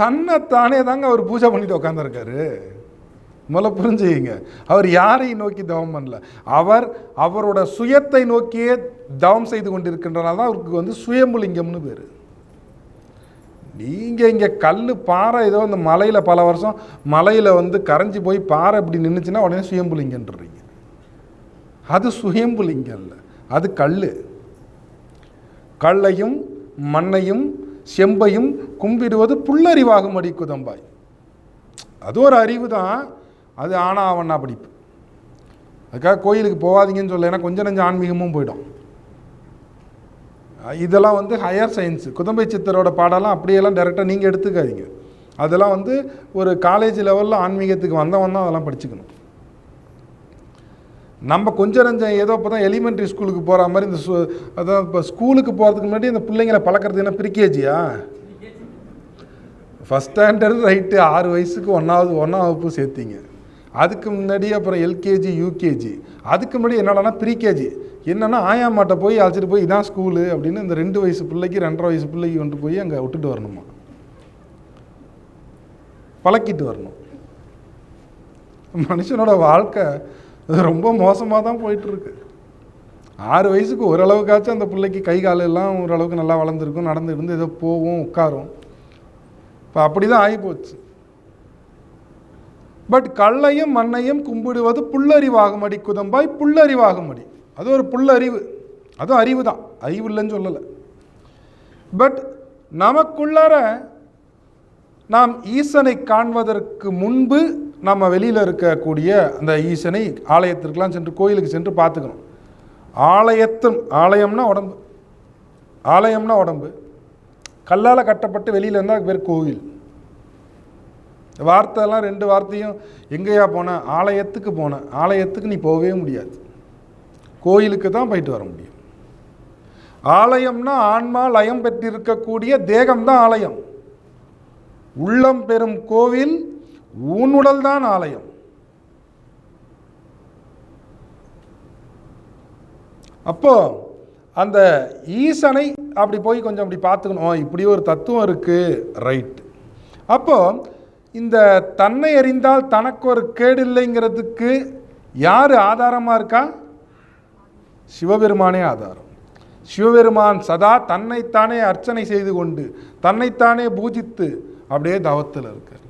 தன்னைத்தானே தாங்க அவர் பூஜை பண்ணிட்டு உட்காந்துருக்காரு முதல்ல புரிஞ்சுக்கிங்க. அவர் யாரையும் நோக்கி தவம் பண்ணல. அவர் அவரோட சுயத்தை நோக்கியே தவம் செய்து கொண்டிருக்கின்றனால தான் அவருக்கு வந்து சுயம்புலிங்கம்னு பேர். நீங்கள் இங்கே கல் பாறை ஏதோ இந்த மலையில் பல வருஷம் மலையில் வந்து கரைஞ்சி போய் பாறை இப்படி நின்றுச்சுன்னா உடனே சுயம்புலிங்கன்றீங்க. அது சுயம்புலிங்கம் இல்லை அது கல் கல்லையும் மண்ணையும் செம்பையும் கும்பிடுவது புல்லறிவாகுமடி குதம்பாய் அது ஒரு அறிவு தான். அது ஆனா அவனா படிப்பு. அதுக்காக கோயிலுக்கு போகாதீங்கன்னு சொல்ல ஏன்னா கொஞ்சம் நஞ்சம் ஆன்மீகமும் போயிடும். இதெல்லாம் வந்து ஹையர் சயின்ஸு குதம்பை சித்தரோட பாடலாம் அப்படியெல்லாம் டைரெக்டாக நீங்கள் எடுத்துக்காதீங்க. அதெல்லாம் வந்து ஒரு காலேஜ் லெவலில் ஆன்மீகத்துக்கு வந்தவன் தான் அதெல்லாம் படிச்சுக்கணும். நம்ம கொஞ்சம் நஞ்சம் ஏதோ இப்போ தான் எலிமெண்ட்ரி ஸ்கூலுக்கு போகிற மாதிரி இந்த அதான் இப்போ ஸ்கூலுக்கு போகிறதுக்கு முன்னாடி இந்த பிள்ளைங்களை பழக்கிறது என்ன ப்ரிகேஜியா ஃபஸ்ட் ஸ்டாண்டர்டு ரைட்டு ஆறு வயசுக்கு ஒன்றாவது ஒன்றாம் வகுப்பு சேர்த்தீங்க. அதுக்கு முன்னாடி அப்புறம் எல்கேஜி யூகேஜி அதுக்கு முன்னாடி என்னடானா ப்ரீகேஜி என்னென்னா ஆயாமாட்டை போய் அழைச்சிட்டு போய் இதான் ஸ்கூலு அப்படின்னு இந்த ரெண்டு வயசு பிள்ளைக்கு ரெண்டரை வயசு பிள்ளைக்கு கொண்டு போய் அங்கே விட்டுட்டு வரணுமா? பழக்கிட்டு வரணும். மனுஷனோட வாழ்க்கை அது ரொம்ப மோசமாக தான் போயிட்டுருக்கு. ஆறு வயசுக்கு ஓரளவுக்காச்சும் அந்த பிள்ளைக்கு கை காலெல்லாம் ஓரளவுக்கு நல்லா வளர்ந்துருக்கும் நடந்து இருந்து ஏதோ போகும் உட்காரும் இப்போ அப்படி தான் ஆகிப்போச்சு. பட் கல்லையும் மண்ணையும் கும்பிடுவது புல்லறிவாகுமடி குதம்பாய் புல்லறிவாகுமடி. அது ஒரு புல்லறிவு. அதுவும் அறிவு தான். அறிவு இல்லைன்னு சொல்லலை. பட் நமக்குள்ளார நாம் ஈசனை காண்பதற்கு முன்பு நம்ம வெளியில் இருக்கக்கூடிய அந்த ஈசனை ஆலயத்திற்கெலாம் சென்று கோயிலுக்கு சென்று பார்த்துக்கணும். ஆலயத்தும் ஆலயம்னா உடம்பு. ஆலயம்னா உடம்பு. கல்லால் கட்டப்பட்டு வெளியில் இருந்தால் பேர் கோவில் வார்த்தைலாம் ரெண்டு வார்த்தையும் எங்கேயா போன ஆலயத்துக்கு போன ஆலயத்துக்கு நீ போகவே முடியாது. கோயிலுக்கு தான் போயிட்டு வர முடியும். ஆலயம்னா ஆன்மா லயம் பெற்றிருக்கக்கூடிய தேகம்தான் ஆலயம். உள்ளம் பெறும் கோவில் ஊனுடல் தான் ஆலயம். அப்போ அந்த ஈசனை அப்படி போய் கொஞ்சம் அப்படி பார்த்துக்கணும். இப்படி ஒரு தத்துவம் இருக்குது ரைட் அப்போ இந்த தன்னை அறிந்தால் தனக்கு ஒரு கேடு இல்லைங்கிறதுக்கு யார் ஆதாரமாக இருக்கா? சிவபெருமானே ஆதாரம். சிவபெருமான் சதா தன்னைத்தானே அர்ச்சனை செய்து கொண்டு தன்னைத்தானே பூஜித்து அப்படியே தவத்தில் இருக்கார்.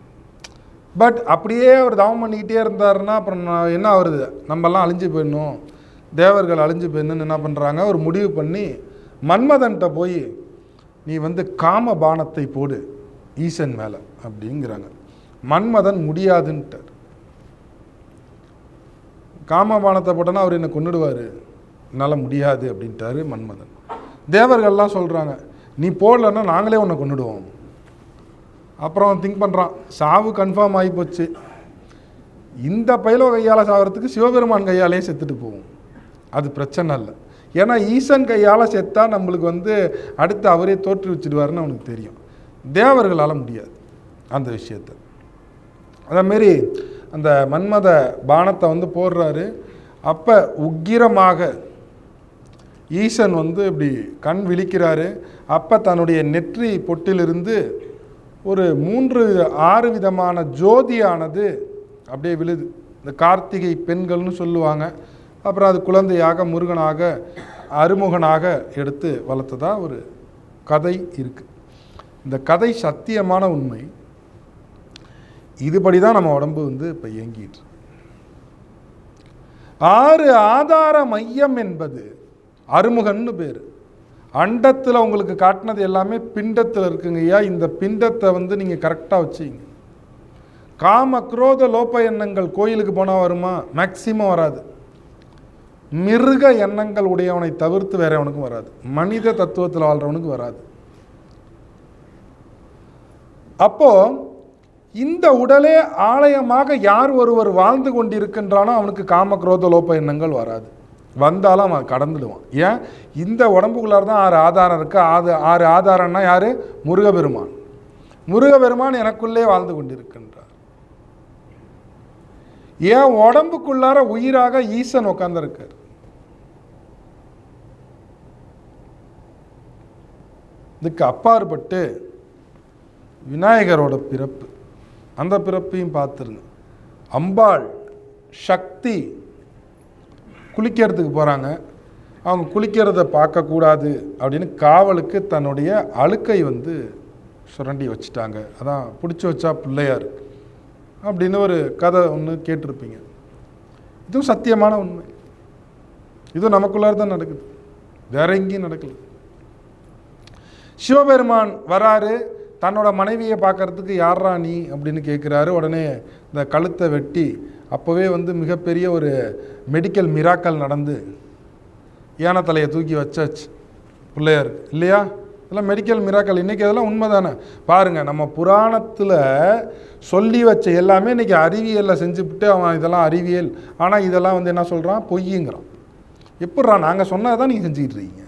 பட் அப்படியே அவர் தவம் பண்ணிக்கிட்டே இருந்தாருன்னா அப்புறம் நான் என்ன ஆகுது நம்மலாம் அழிஞ்சு போயிடணும். தேவர்கள் அழிஞ்சு போயிடணும்னு என்ன பண்ணுறாங்க ஒரு முடிவு பண்ணி மன்மதன்கிட்ட போய் நீ வந்து காம பானத்தை போடு ஈசன் மேலே அப்படிங்கிறாங்க. மன்மதன் முடியாதுன்ட்டார். காம பானத்தை போட்டோன்னா அவர் என்னை கொன்னுடுவார். என்னால் முடியாது அப்படின்ட்டாரு மன்மதன். தேவர்கள்லாம் சொல்கிறாங்க நீ போடலன்னா நாங்களே உன்னை கொன்னுடுவோம். அப்புறம் திங்க் பண்ணுறான் சாவு கன்ஃபார்ம் ஆகி போச்சு. இந்த பயிலோ கையால் சாகிறதுக்கு சிவபெருமான் கையாலே செத்துட்டு போகும் அது பிரச்சனை இல்லை. ஏன்னா ஈசன் கையால் செத்தா நம்மளுக்கு வந்து அடுத்து அவரே தோற்றுவிச்சிடுவாருன்னு அவனுக்கு தெரியும். தேவர்களால் முடியாது அந்த விஷயத்தை. அதேமாரி அந்த மன்மத பானத்தை வந்து போடுறாரு. அப்போ உக்கிரமாக ஈசன் வந்து இப்படி கண் விழிக்கிறாரு. அப்போ தன்னுடைய நெற்றி பொட்டிலிருந்து ஒரு மூன்று ஆறு விதமான ஜோதியானது அப்படியே விழுது. இந்த கார்த்திகை பெண்கள்னு சொல்லுவாங்க. அப்புறம் அது குழந்தையாக முருகனாக அருமுகனாக எடுத்து வளர்த்ததா ஒரு கதை இருக்குது இந்த கதை சத்தியமான உண்மை. இதுபடி தான் நம்ம உடம்பு வந்து இப்போ இயங்கிட்டு ஆறு ஆதார மையம் என்பது அருமுகன்னு பேர். அண்டத்தில் உங்களுக்கு காட்டினது எல்லாமே பிண்டத்தில் இருக்குங்க ஐயா. இந்த பிண்டத்தை வந்து நீங்கள் கரெக்டாக வச்சுங்க. காம குரோத லோப எண்ணங்கள் கோயிலுக்கு போனால் வருமா? மேக்சிமம் வராது. மிருக எண்ணங்கள் உடையவனை தவிர்த்து வேறவனுக்கும் வராது. மனித தத்துவத்தில் வாழ்றவனுக்கு வராது. அப்போ இந்த உடலே ஆலயமாக யார் ஒருவர் வாழ்ந்து கொண்டிருக்கின்றானோ அவனுக்கு காம குரோத லோப எண்ணங்கள் வராது. வந்தாலும் அவன் கடந்துடுவான். ஏன்? இந்த உடம்புக்குள்ளார தான் ஆறு ஆதாரம் இருக்குது ஆறு ஆறு ஆதாரம்னா யார்? முருகபெருமான் முருகபெருமான் எனக்குள்ளே வாழ்ந்து கொண்டிருக்கின்றார். ஏன்? உடம்புக்குள்ளார உயிராக ஈசன் உட்காந்துருக்கார் இதுக்கு அப்பாற்பட்டு விநாயகரோட பிறப்பு. அந்த பிறப்பையும் பார்த்துருங்க. அம்பாள் சக்தி குளிக்கிறதுக்கு போகிறாங்க அவங்க குளிக்கிறத பார்க்கக்கூடாது அப்படின்னு காவலுக்கு தன்னுடைய அழுக்கை வந்து சுரண்டி வச்சுட்டாங்க. அதான் பிடிச்சி வச்சா பிள்ளையார் அப்படின்னு ஒரு கதை ஒன்று கேட்டிருப்பீங்க. இதுவும் சத்தியமான உண்மை. இதுவும் நமக்குள்ளார தான் நடக்குது. வேற எங்கேயும் நடக்கல. சிவபெருமான் வராரு தன்னோட மனைவியை பார்க்கறதுக்கு யாரா நீ அப்படின்னு கேட்குறாரு உடனே இந்த கழுத்தை வெட்டி அப்போவே வந்து மிகப்பெரிய ஒரு மெடிக்கல் மிராக்கல் நடந்து யானை தலையை தூக்கி வச்சாச்சு. பிள்ளையார் இல்லையா? இதெல்லாம் மெடிக்கல் மிராக்கல் இன்றைக்கி அதெல்லாம் உண்மை தானே பாருங்கள் நம்ம புராணத்தில் சொல்லி வச்ச எல்லாமே இன்றைக்கி அறிவியலில் செஞ்சுவிட்டு அவன் இதெல்லாம் அறிவியல். ஆனால் இதெல்லாம் வந்து என்ன சொல்கிறான் பொய்யுங்கிறான். எப்பட்றா? நாங்கள் சொன்னதை தான் நீங்கள் செஞ்சுக்கிட்டு இருக்கீங்க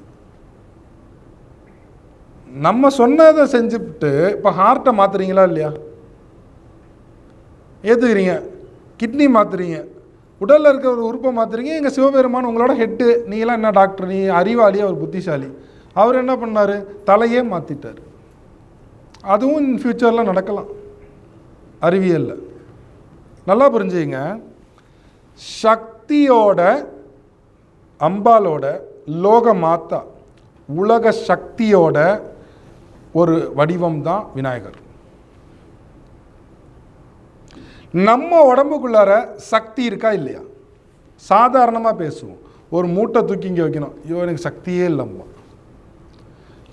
நம்ம சொன்னதை செஞ்சுவிட்டு இப்போ ஹார்ட்டை மாற்றுறீங்களா இல்லையா? ஏற்றுக்கிறீங்க கிட்னி மாற்றுறீங்க உடலில் இருக்கிற ஒரு உறுப்பை மாற்றுறீங்க எங்கள் சிவபெருமான் உங்களோட ஹெட்டு நீங்களாம் என்ன டாக்டர் நீ அறிவாளி அவர் புத்திசாலி. அவர் என்ன பண்ணார்? தலையே மாற்றிட்டார் அதுவும் இன் ஃப்யூச்சரில் நடக்கலாம். அறிவியலில். நல்லா புரிஞ்சுங்க. சக்தியோட அம்பாலோட லோக மாத்தா உலக சக்தியோட ஒரு வடிவம் தான் விநாயகர். நம்ம உடம்புக்குள்ளார சக்தி இருக்கா இல்லையா? சாதாரணமாக பேசுவோம். ஒரு மூட்டை தூக்கி இங்கே வைக்கணும். ஐயோ எனக்கு சக்தியே இல்லைம்மா.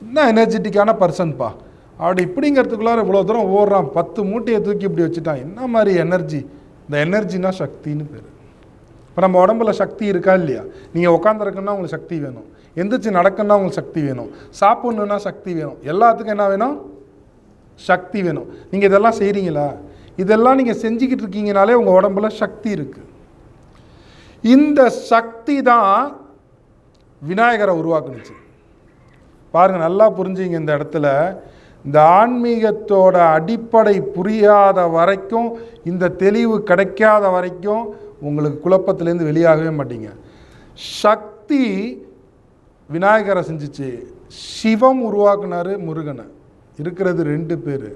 என்ன எனர்ஜெட்டிக்கான பர்சன்ப்பா அப்படி இப்படிங்கிறதுக்குள்ளார இவ்வளோ தூரம் ஓடுறான். பத்து மூட்டையை தூக்கி இப்படி வச்சுட்டான். என்ன மாதிரி எனர்ஜி இந்த எனர்ஜினா சக்தின்னு பேர். இப்போ நம்ம உடம்புல சக்தி இருக்கா இல்லையா? நீங்கள் உட்காந்துருக்குன்னா உங்களுக்கு சக்தி வேணும். எந்திரிச்சு நடக்கணும்னா உங்களுக்கு சக்தி வேணும். சாப்பிட்ணுன்னா சக்தி வேணும். எல்லாத்துக்கும் என்ன வேணும்? சக்தி வேணும். நீங்கள் இதெல்லாம் செய்கிறீங்களா இதெல்லாம் நீங்கள் செஞ்சுக்கிட்டு இருக்கீங்கனாலே உங்கள் உடம்புல சக்தி இருக்குது இந்த சக்தி தான் விநாயகரை உருவாக்குனுச்சு. பாருங்கள் நல்லா புரிஞ்சுங்க இந்த இடத்துல. இந்த ஆன்மீகத்தோட அடிப்படை புரியாத வரைக்கும் இந்த தெளிவு கிடைக்காத வரைக்கும் உங்களுக்கு குழப்பத்திலேருந்து வெளியாகவே மாட்டீங்க. சக்தி விநாயகரை செஞ்சுச்சு. சிவம் உருவாக்குனாரு முருகனை. இருக்கிறது ரெண்டு பேர்.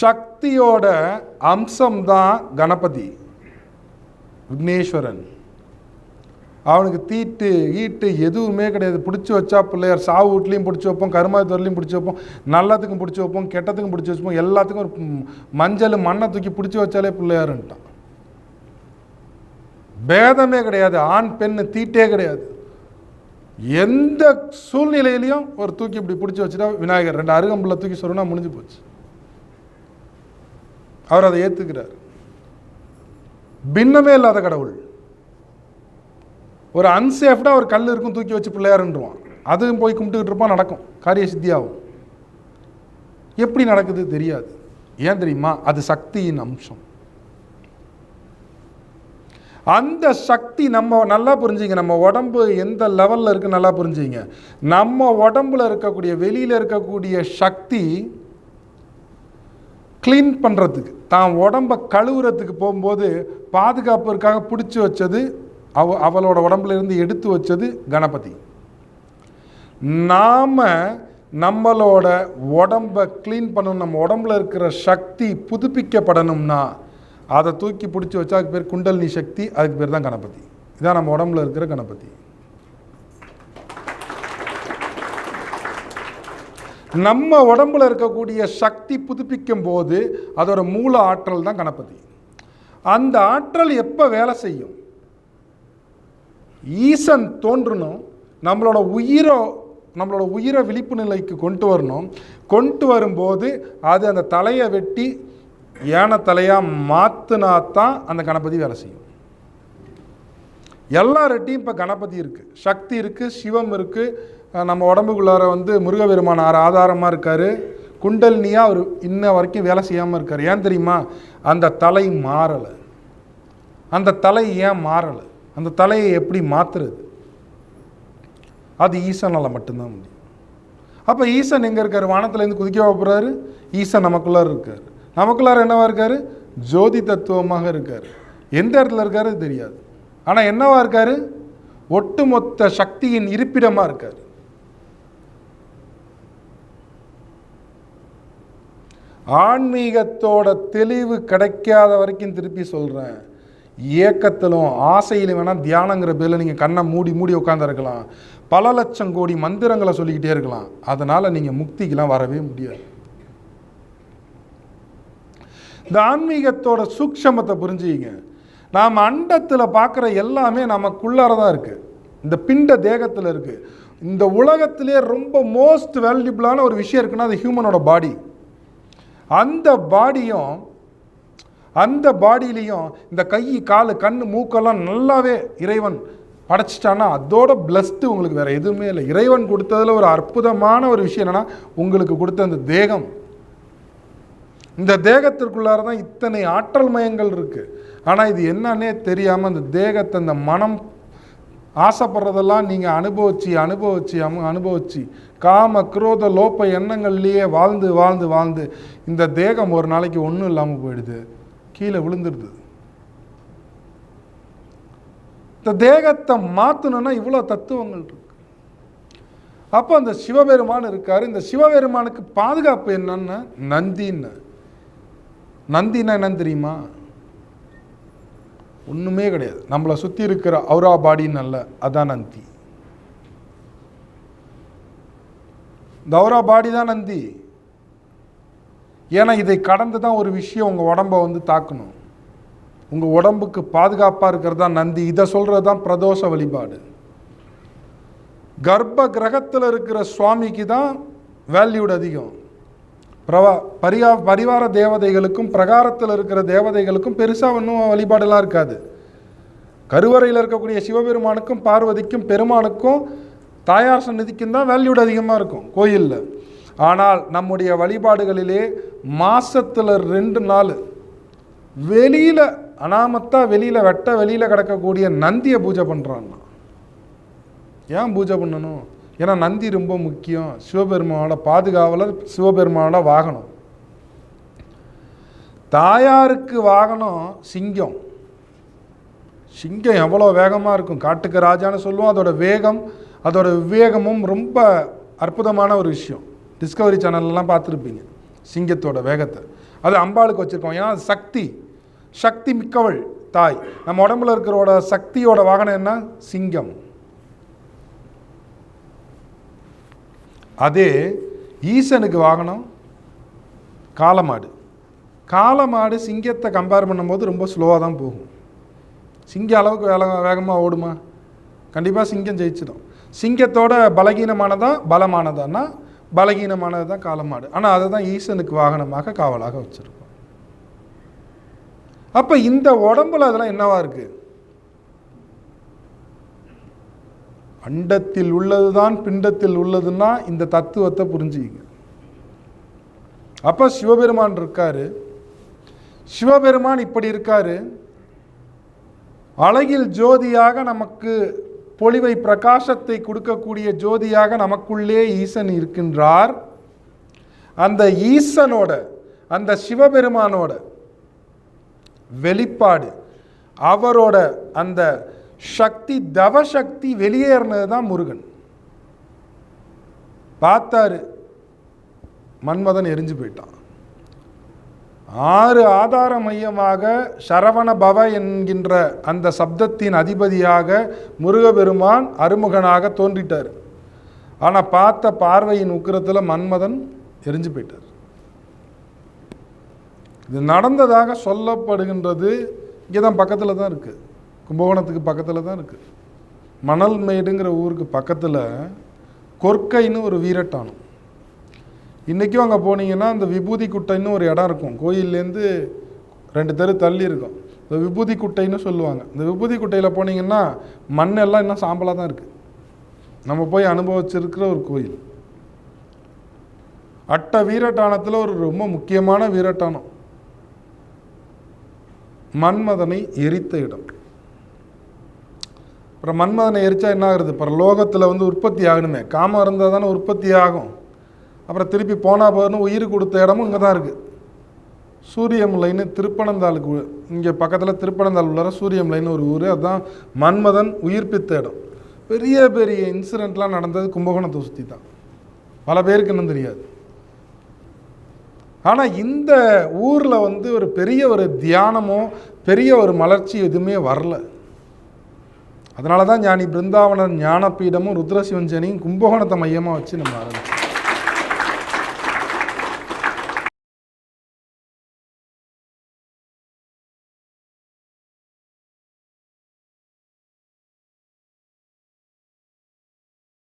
சக்தியோட அம்சம்தான் கணபதி விக்னேஸ்வரன். அவனுக்கு தீட்டு ஈட்டு எதுவுமே கிடையாது. பிடிச்சி வச்சா பிள்ளையார் சாவு வீட்லேயும் பிடிச்சி வைப்போம் கருமாத்தூர்லேயும் பிடிச்சி வைப்போம் நல்லத்துக்கும் பிடிச்சி வைப்போம் கெட்டத்துக்கும் பிடிச்சி வச்சுப்போம். எல்லாத்துக்கும் ஒரு மஞ்சள் மண்ணை தூக்கி பிடிச்சி வச்சாலே பிள்ளையாருன்ட்டான். பேதமே கிடையாது. ஆண் பெண் தீட்டே கிடையாது. எந்த சூழ்நிலையிலையும் ஒரு தூக்கி இப்படி பிடிச்சி வச்சுட்டா விநாயகர். ரெண்டு அருகம்புள்ள தூக்கி சொல்லணும்னா முடிஞ்சு போச்சு. அவர் அதை ஏற்றுக்கிறார் பின்னமே இல்லாத கடவுள். ஒரு அன்சேஃப்டாக ஒரு கல் இருக்கும் தூக்கி வச்சு பிள்ளையாருன்றுவான். அதுவும் போய் கும்பிட்டுக்கிட்டு இருப்பான் நடக்கும். காரிய சித்தியாகும் எப்படி நடக்குது தெரியாது. ஏன் தெரியுமா? அது சக்தியின் அம்சம். அந்த சக்தி நம்ம நல்லா புரிஞ்சுங்க. நம்ம உடம்பு எந்த லெவலில் இருக்கு நல்லா புரிஞ்சுங்க. நம்ம உடம்புல இருக்கக்கூடிய வெளியில் இருக்கக்கூடிய சக்தி க்ளீன் பண்ணுறதுக்கு தான் உடம்ப கழுவுறதுக்கு போகும்போது பாதுகாப்பிற்காக பிடிச்சி வச்சது அவ அவளோட உடம்புல இருந்து எடுத்து வச்சது கணபதி. நாம் நம்மளோட உடம்ப க்ளீன் பண்ணணும் நம்ம உடம்புல இருக்கிற சக்தி புதுப்பிக்கப்படணும்னா அதை தூக்கி பிடிச்சி வச்சா அதுக்கு பேர் குண்டலினி சக்தி அதுக்கு பேர் தான் கணபதி. இதான் நம்ம உடம்புல இருக்கிற கணபதி. நம்ம உடம்புல இருக்கக்கூடிய சக்தி புதுப்பிக்கும் போது அதோட மூல ஆற்றல் தான் கணபதி. அந்த ஆற்றல் எப்போ வேலை செய்யும்? ஈசன் தோன்றணும் நம்மளோட உயிரோ நம்மளோட உயிரை விழிப்பு நிலைக்கு கொண்டு வரணும். கொண்டு வரும்போது அது அந்த தலையை வெட்டி யானை தலையாக மாற்றினா தான் அந்த கணபதி வேலை செய்யும். எல்லார்ட்டையும் இப்போ கணபதி இருக்குது சக்தி இருக்குது சிவம் இருக்குது நம்ம உடம்புக்குள்ளார வந்து முருகபெருமானார் ஆதாரமாக இருக்கார். குண்டல்னியாக அவர் இன்ன வரைக்கும் வேலை செய்யாமல் இருக்கார். ஏன் தெரியுமா? அந்த தலை மாறலை. அந்த தலை ஏன் மாறலை? அந்த தலையை எப்படி மாற்றுறது அது ஈசனால் மட்டும்தான் முடியும். அப்போ ஈசன் எங்கே இருக்கார்? வானத்துலேருந்து குதிக்க போகிறாரு ஈசன் நமக்குள்ளார இருக்கார். நமக்குள்ளார என்னவாக இருக்கார்? ஜோதி தத்துவமாக இருக்கார். எந்த இடத்துல இருக்காரு தெரியாது. ஆனால் என்னவாக இருக்கார்? ஒட்டுமொத்த சக்தியின் இருப்பிடமாக இருக்கார். ஆன்மீகத்தோட தெளிவு கிடைக்காத வரைக்கும் திருப்பி சொல்கிறேன் ஏக்கத்திலும் ஆசையிலும் வேணால் தியானங்கிற பேரில் நீங்கள் கண்ணை மூடி மூடி உட்காந்துருக்கலாம் பல லட்சம் கோடி மந்திரங்களை சொல்லிக்கிட்டே இருக்கலாம். அதனால் நீங்கள் முக்திக்கெலாம் வரவே முடியாது. இந்த ஆன்மீகத்தோட சூக்ஷமத்தை புரிஞ்சுக்கிங்க. நாம் அண்டத்தில் பார்க்குற எல்லாமே நமக்குள்ளார தான் இருக்குது இந்த பிண்ட தேகத்தில் இருக்குது இந்த உலகத்திலே ரொம்ப மோஸ்ட் வேல்யூபிளான ஒரு விஷயம் இருக்குன்னா அது ஹியூமனோட பாடி அந்த பாடியும் அந்த பாடியிலையும் இந்த கை காலு கண் மூக்கெல்லாம் நல்லாவே இறைவன் படைச்சிட்டான்னா அதோட பிளஸ்டு உங்களுக்கு வேறு எதுவுமே இல்லை. இறைவன் கொடுத்ததுல ஒரு அற்புதமான ஒரு விஷயம் என்னென்னா உங்களுக்கு கொடுத்த அந்த தேகம். இந்த தேகத்திற்குள்ளார தான் இத்தனை ஆற்றல் மயங்கள் இருக்குது ஆனால் இது என்னன்னே தெரியாமல் அந்த தேகத்தை அந்த மனம் ஆசைப்படுறதெல்லாம் நீங்கள் அனுபவிச்சு அனுபவிச்சு அமு அனுபவிச்சு காம குரோத லோப்ப எண்ணங்கள்லேயே வாழ்ந்து வாழ்ந்து வாழ்ந்து இந்த தேகம் ஒரு நாளைக்கு ஒன்றும் இல்லாமல் போயிடுது. கீழே விழுந்துடுது இந்த தேகத்தை மாற்றணும்னா இவ்வளோ தத்துவங்கள் இருக்கு. அப்போ அந்த சிவபெருமான் இருக்கார். இந்த சிவபெருமானுக்கு பாதுகாப்பு என்னன்னு நந்தின்னு. நந்தின்னா என்னன்னு தெரியுமா? ஒன்றுமே கிடையாது. நம்மளை சுற்றி இருக்கிற அவுரா பாடின்னு அல்ல அதான் நந்தி. இந்த அவுரா பாடி தான் நந்தி. ஏன்னா இதை கடந்து தான் ஒரு விஷயம் உங்கள் உடம்பை வந்து தாக்கணும். உங்கள் உடம்புக்கு பாதுகாப்பாக இருக்கிறது தான் நந்தி. இதை சொல்கிறது தான் பிரதோஷ வழிபாடு. கர்ப்ப கிரகத்தில் இருக்கிற சுவாமிக்கு தான் வேல்யூடு அதிகம். பிரவா பரிகா பரிவார தேவதைகளுக்கும் பிரகாரத்தில் இருக்கிற தேவதைகளுக்கும் பெருசாக ஒன்றும் வழிபாடெல்லாம் இருக்காது. கருவறையில் இருக்கக்கூடிய சிவபெருமானுக்கும் பார்வதிக்கும் பெருமானுக்கும் தாயார் சன்னதிக்கும் தான் வேல்யூடு அதிகமாக இருக்கும் கோயிலில். ஆனால் நம்முடைய வழிபாடுகளிலே மாதத்தில் ரெண்டு நாள் வெளியில் அனாமத்தா வெளியில் வெட்ட வெளியில் கிடக்கக்கூடிய நந்தியை பூஜை பண்ணுறான்னா ஏன் பூஜை பண்ணணும்? ஏன்னா நந்தி ரொம்ப முக்கியம். சிவபெருமானோட பாதுகாவலர் சிவபெருமானோட வாகனம். தாயாருக்கு வாகனம் சிங்கம். சிங்கம் எவ்வளோ வேகமாக இருக்கும்? காட்டுக்கு ராஜான்னு சொல்லுவோம். அதோட வேகம் அதோட விவேகமும் ரொம்ப அற்புதமான ஒரு விஷயம். டிஸ்கவரி சேனல்லாம் பார்த்துருப்பீங்க. சிங்கத்தோட வேகத்தை. அது அம்பாளுக்கு வச்சுருக்கோம். ஏன்னா சக்தி. சக்தி மிக்கவள் தாய். நம்ம உடம்புல இருக்கிறோட சக்தியோட வாகனம் என்ன? சிங்கம். அதே ஈசனுக்கு வாகனம் காலமாடு காலமாடு சிங்கத்தை கம்பேர் பண்ணும்போது ரொம்ப ஸ்லோவாக தான் போகும். சிங்கம் அளவுக்கு வேலை வேகமாக ஓடுமா? கண்டிப்பாக சிங்கம் ஜெயிச்சிடும். சிங்கத்தோட பலகீனமானதாக பலமானதான்னா பலகீனமானது தான் காலமாடு ஆனால் அதை தான் ஈசனுக்கு வாகனமாக காவலாக வச்சுருக்கோம். அப்போ இந்த உடம்புல அதெல்லாம் என்னவாக இருக்குது அண்டத்தில் உள்ளதுதான் பிண்டத்தில் உள்ளதுன்னா இந்த தத்துவத்தை புரிஞ்சுக்கிங்க. அப்போ சிவபெருமான் இருக்காரு. சிவபெருமான் இப்படி இருக்காரு. அழகில் ஜோதியாக நமக்கு பொலிவை பிரகாசத்தை கொடுக்கக்கூடிய ஜோதியாக நமக்குள்ளே ஈசன் இருக்கின்றார். அந்த ஈசனோட அந்த சிவபெருமானோட வெளிப்பாடு அவரோட அந்த சக்தி தவசக்தி வெளியேறினது தான் முருகன். பார்த்தாரு மன்மதன் எரிஞ்சு போயிட்டான். ஆறு ஆதார மையமாக சரவண பவ என்கின்ற அந்த சப்தத்தின் அதிபதியாக முருகபெருமான் அருமுகனாக தோன்றிட்டார். ஆனால் பார்த்த பார்வையின் உக்கிரத்தில் மன்மதன் எரிஞ்சு போயிட்டார். இது நடந்ததாக சொல்லப்படுகின்றது இங்கே தான் பக்கத்தில் தான் இருக்குது கும்பகோணத்துக்கு பக்கத்தில் தான் இருக்குது மணல்மேடுங்கிற ஊருக்கு பக்கத்தில் கொர்க்கைன்னு ஒரு வீரட்டானம் இன்றைக்கும் அங்கே போனீங்கன்னா அந்த விபூதி குட்டைன்னு ஒரு இடம் இருக்கும். கோயில்லேருந்து ரெண்டு தெரு தள்ளி இருக்கும். இந்த விபூதி குட்டைன்னு சொல்லுவாங்க. இந்த விபூதி குட்டையில் போனீங்கன்னா மண் எல்லாம் இன்னும் சாம்பலாக தான் இருக்குது நம்ம போய் அனுபவிச்சிருக்கிற ஒரு கோயில். அட்ட வீரட்டானத்தில் ஒரு ரொம்ப முக்கியமான வீரட்டானம் மன்மதனை எரித்த இடம். அப்புறம் மன்மதனை எரிச்சா என்ன ஆகுறது? அப்புறம் லோகத்தில் வந்து உற்பத்தி ஆகணுமே. காமம் இருந்தால் தானே உற்பத்தி ஆகும். அப்புறம் திருப்பி போனால் போகணும் உயிர் கொடுத்த இடமும் இங்கே தான் இருக்குது சூரியமலைன்னு திருப்பனந்தாளுக்கு இங்கே பக்கத்தில் திருப்பனந்தாள் உள்ளார சூரியமலைன்னு ஒரு ஊர். அதுதான் மன்மதன் உயிர்ப்பித்த இடம். பெரிய பெரிய இன்சிடெண்ட்லாம் நடந்தது கும்பகோணத்தை சுற்றி தான் பல பேருக்கு இன்னும் தெரியாது. ஆனால் இந்த ஊரில் வந்து ஒரு பெரிய ஒரு தியானமோ பெரிய ஒரு மலர்ச்சி எதுவுமே வரல. அதனால தான் ஞானி பிருந்தாவனர் ஞானபீடமும் ருத்ரசிவஞ்சனியும் கும்பகோணத்தை மையமாக வச்சு நம்ம ஆரம்பிச்சோம்.